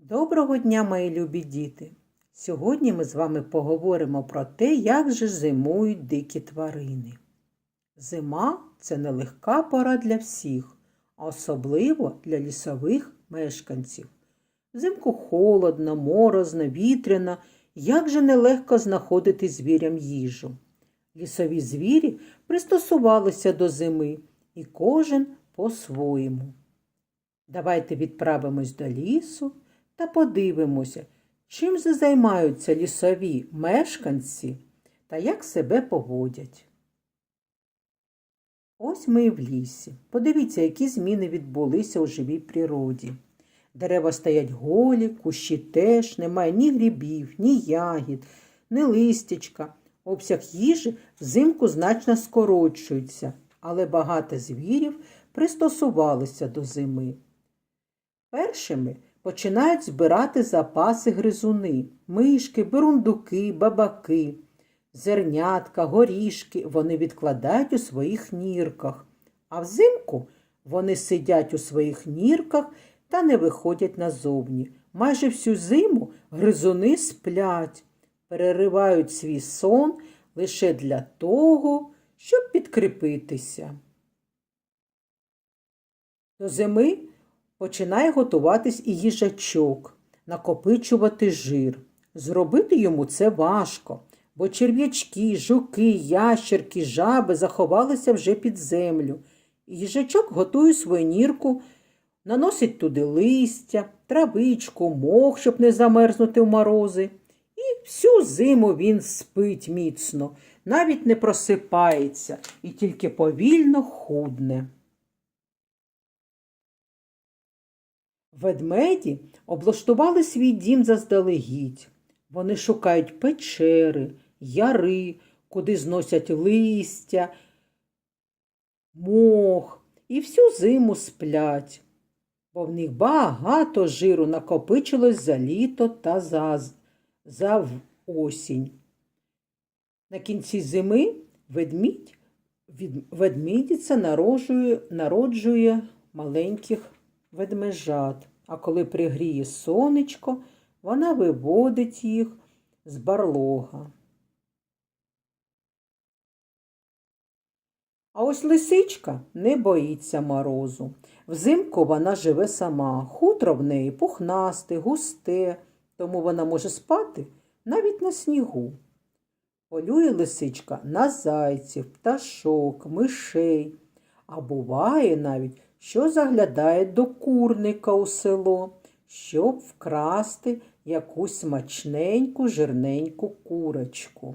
Доброго дня, мої любі діти! Сьогодні ми з вами поговоримо про те, як же зимують дикі тварини. Зима це нелегка пора для всіх, а особливо для лісових мешканців. Взимку холодно, морозно, вітряно, як же нелегко знаходити звірям їжу. Лісові звірі пристосувалися до зими, і кожен по-своєму. Давайте відправимось до лісу та подивимося, чим же займаються лісові мешканці та як себе поводять. Ось ми і в лісі. Подивіться, які зміни відбулися у живій природі. Дерева стоять голі, кущі теж, немає ні грибів, ні ягід, ні листячка. Обсяг їжі взимку значно скорочується, але багато звірів пристосувалися до зими. Першими починають збирати запаси гризуни, мишки, бурундуки, бабаки, зернятка, горішки вони відкладають у своїх нірках, а взимку вони сидять у своїх нірках та не виходять назовні. Майже всю зиму гризуни сплять, переривають свій сон лише для того, щоб підкріпитися. До зими починає готуватись і їжачок, накопичувати жир. Зробити йому це важко, бо черв'ячки, жуки, ящерки, жаби заховалися вже під землю. Їжачок готує свою нірку, наносить туди листя, травичку, мох, щоб не замерзнути в морози. І всю зиму він спить міцно, навіть не просипається і тільки повільно худне. Ведмеді облаштували свій дім заздалегідь. Вони шукають печери, яри, куди зносять листя, мох і всю зиму сплять, бо в них багато жиру накопичилось за літо та за, за осінь. На кінці зими ведмідь, від, ведмідиця народжує, народжує маленьких ведмежат, а коли пригріє сонечко, вона виводить їх з барлога. А ось лисичка не боїться морозу. Взимку вона живе сама, хутро в неї пухнасте, густе, тому вона може спати навіть на снігу. Полює лисичка на зайців, пташок, мишей, а буває навіть, що заглядає до курника у село, щоб вкрасти якусь смачненьку жирненьку курочку.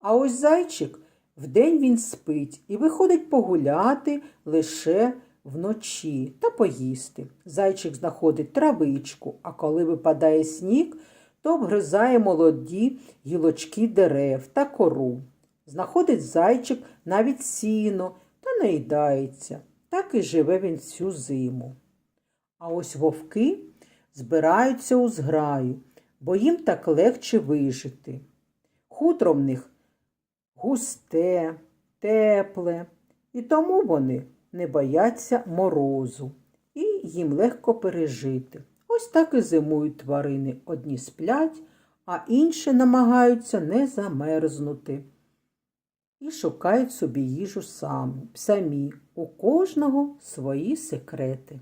А ось зайчик вдень він спить і виходить погуляти лише вночі та поїсти. Зайчик знаходить травичку, а коли випадає сніг, то обгризає молоді гілочки дерев та кору. Знаходить зайчик навіть сіно наїдається. Так і живе він всю зиму. А ось вовки збираються у зграю, бо їм так легче вижити. Хутро в них густе, тепле, і тому вони не бояться морозу, і їм легко пережити. Ось так і зимують тварини. Одні сплять, а інші намагаються не замерзнути. І шукають собі їжу самі, самі. У кожного свої секрети.